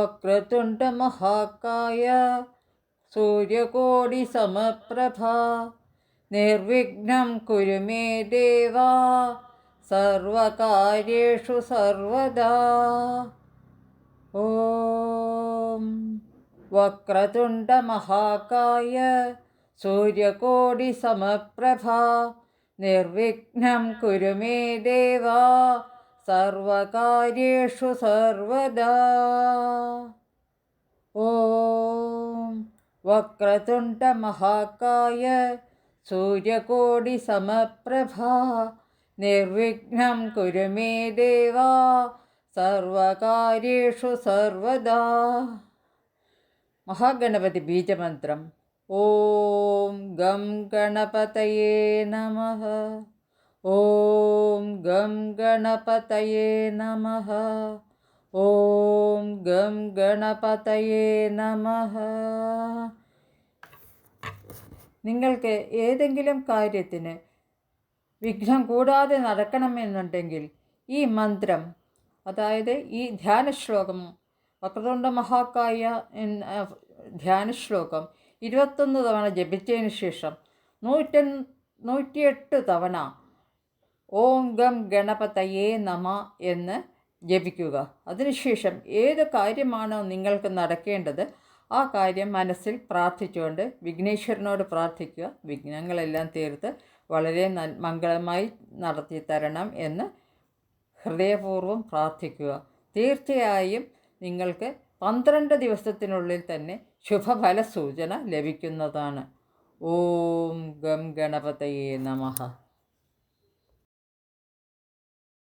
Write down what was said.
വക്രതുണ്ടമഹാകായ സൂര്യകോടിസമപ്രഭ നിർവിഘ്നം കുരുമേ ദേവ. സർവകാര്യേഷു സർവദാ. ഓം. വക്രതുണ്ടമഹാകായ സൂര്യകോടിസമപ്രഭ നിർവിഘ്നം കുരുമേ ദേവ. സർവകാര്യേഷു സർവദാ. ഓം വക്രതുണ്ടമഹാകായ സൂര്യകോടിസമപ്രഭ നിർവിഘ്നം കുരുമേ ദേവാ. സർവകാര്യേഷു സർവദാ. മഹാഗണപതി ബീജമന്ത്രം. ഓം ഗം ഗണപതയേ നമ. ഓം ഗം ഗണപതയേ നമ ഓം ഗം ഗണപതയേ നമ നിങ്ങൾക്ക് ഏതെങ്കിലും കാര്യത്തിന് വിഘ്നം കൂടാതെ നടക്കണമെന്നുണ്ടെങ്കിൽ ഈ മന്ത്രം അതായത് ഈ ധ്യാന ശ്ലോകം വക്രതുണ്ട മഹാകായ എന്ന ധ്യാന ശ്ലോകം ഇരുപത്തൊന്ന് തവണ ജപിച്ചതിന് ശേഷം നൂറ്റ നൂറ്റിയെട്ട് തവണ ഓം ഗം ഗണപതയേ നമ എന്ന് ജപിക്കുക. അതിനുശേഷം ഏത് കാര്യമാണോ നിങ്ങൾക്ക് നടക്കേണ്ടത് ആ കാര്യം മനസ്സിൽ പ്രാർത്ഥിച്ചുകൊണ്ട് വിഘ്നേശ്വരനോട് പ്രാർത്ഥിക്കുക. വിഘ്നങ്ങളെല്ലാം തീർത്ത് വളരെ മംഗളമായി നടത്തി തരണം എന്ന് ഹൃദയപൂർവം പ്രാർത്ഥിക്കുക. തീർച്ചയായും നിങ്ങൾക്ക് പന്ത്രണ്ട് ദിവസത്തിനുള്ളിൽ തന്നെ ശുഭഫല സൂചന ലഭിക്കുന്നതാണ്. ഓം ഗം ഗണപതയേ നമഃ.